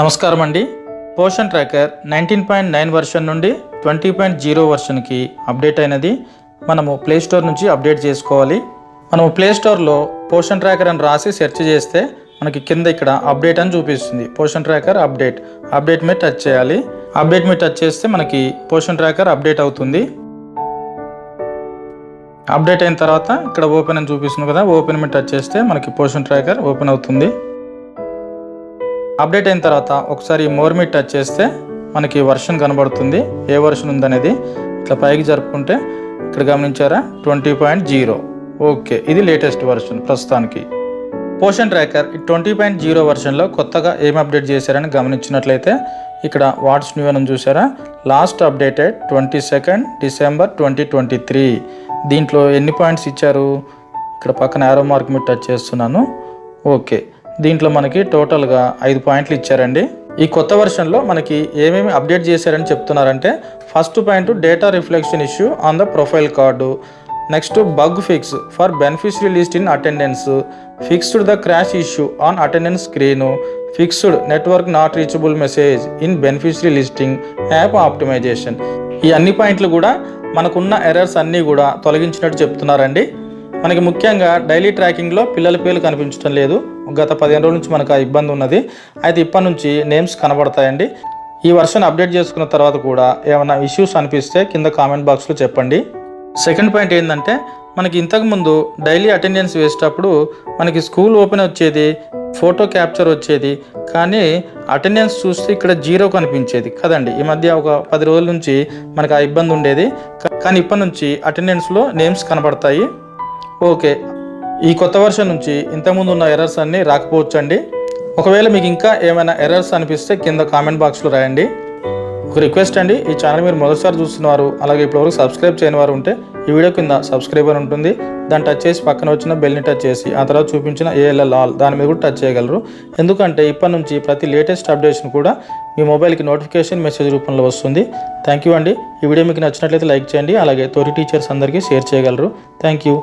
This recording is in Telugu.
నమస్కారం అండి Poshan tracker nineteen point nine version నుండి ట్వంటీ పాయింట్ జీరో వర్షన్కి అప్డేట్ అయినది. మనము ప్లే స్టోర్ నుంచి అప్డేట్ చేసుకోవాలి. మనము ప్లే స్టోర్లో పోషన్ ట్రాకర్ అని రాసి సెర్చ్ చేస్తే మనకి కింద ఇక్కడ అప్డేట్ అని చూపిస్తుంది. Poshan tracker update. అప్డేట్ మీద టచ్ చేయాలి. అప్డేట్ మీద టచ్ చేస్తే మనకి పోషన్ ట్రాకర్ అప్డేట్ అవుతుంది. అప్డేట్ అయిన తర్వాత ఇక్కడ ఓపెన్ అని చూపిస్తుంది కదా. ఓపెన్ మీద టచ్ చేస్తే మనకి పోషన్ ట్రాకర్ ఓపెన్ అవుతుంది. అప్డేట్ అయిన తర్వాత ఒకసారి మోర్ మీద టచ్ చేస్తే మనకి వర్షన్ కనబడుతుంది. ఏ వర్షన్ ఉందనేది ఇట్లా పైకి జరుపుకుంటే ఇక్కడ గమనించారా? Twenty point zero. ఓకే ఇది లేటెస్ట్ వర్షన్ ప్రస్తుతానికి. పోషన్ ట్రాకర్ ఈ ట్వంటీ పాయింట్ జీరో వర్షన్లో కొత్తగా ఏం అప్డేట్ చేశారని గమనించినట్లయితే ఇక్కడ వాట్స్ న్యూ అని చూసారా last updated twenty second December twenty twenty three. దీంట్లో ఎన్ని పాయింట్స్ ఇచ్చారు? ఇక్కడ పక్కన యారో మార్క్ మీద టచ్ చేస్తున్నాను. ఓకే దీంట్లో మనకి టోటల్గా ఐదు పాయింట్లు ఇచ్చారండి. ఈ కొత్త వెర్షన్లో మనకి ఏమేమి అప్డేట్ చేశారని చెప్తున్నారంటే first point data reflection issue on the profile card next bug fix for beneficiary list in attendance fixed the crash issue on attendance screen fixed network not reachable message in beneficiary listing app optimization ఈ అన్ని పాయింట్లు కూడా మనకున్న ఎర్రర్స్ అన్నీ కూడా తొలగించినట్టు చెప్తున్నారండి. మనకి ముఖ్యంగా డైలీ ట్రాకింగ్లో పిల్లల పేర్లు కనిపించడం లేదు. గత పదిహేను రోజుల నుంచి మనకు ఆ ఇబ్బంది ఉన్నది. అయితే ఇప్పటి నుంచి నేమ్స్ కనబడతాయండి. ఈ వర్షన్ అప్డేట్ చేసుకున్న తర్వాత కూడా ఏమైనా ఇష్యూస్ అనిపిస్తే కింద కామెంట్ బాక్స్లో చెప్పండి. సెకండ్ పాయింట్ ఏంటంటే మనకి ఇంతకుముందు డైలీ అటెండెన్స్ వేసేటప్పుడు మనకి స్కూల్ ఓపెన్ వచ్చేది ఫోటో క్యాప్చర్ వచ్చేది కానీ అటెండెన్స్ చూస్తే ఇక్కడ జీరో కనిపించేది కదండి. ఈ మధ్య ఒక పది రోజుల నుంచి మనకు ఆ ఇబ్బంది ఉండేది. కా- కానీ ఇప్పటి నుంచి అటెండెన్స్లో నేమ్స్ కనబడతాయి. ఓకే. ఈ కొత్త వర్షన్ నుంచి ఇంతకుముందు ఉన్న ఎర్రర్స్ అన్నీ రాకపోవచ్చు అండి ఒకవేళ మీకు ఇంకా ఏమైనా ఎర్రర్స్ అనిపిస్తే కింద కామెంట్ బాక్స్లో రాయండి. ఒక రిక్వెస్ట్ అండి ఈ ఛానల్ మీరు మొదటిసారి చూస్తున్నారు అలాగే ఇప్పటివరకు సబ్స్క్రైబ్ చేయని వారు ఉంటే ఈ వీడియో కింద సబ్స్క్రైబర్ ఉంటుంది. దాన్ని టచ్ చేసి పక్కన వచ్చిన బెల్ని టచ్ చేసి ఆ తర్వాత చూపించిన ఏఎల్ఎల్ ఆల్ దాని మీద కూడా టచ్ చేయగలరు. ఎందుకంటే ఇప్పటి నుంచి ప్రతి లేటెస్ట్ అప్డేషన్ కూడా మీ మొబైల్కి నోటిఫికేషన్ మెసేజ్ రూపంలో వస్తుంది. థ్యాంక్ యూ అండి. ఈ వీడియో మీకు నచ్చినట్లయితే లైక్ చేయండి అలాగే తొలి టీచర్స్ అందరికీ షేర్ చేయగలరు. Thank you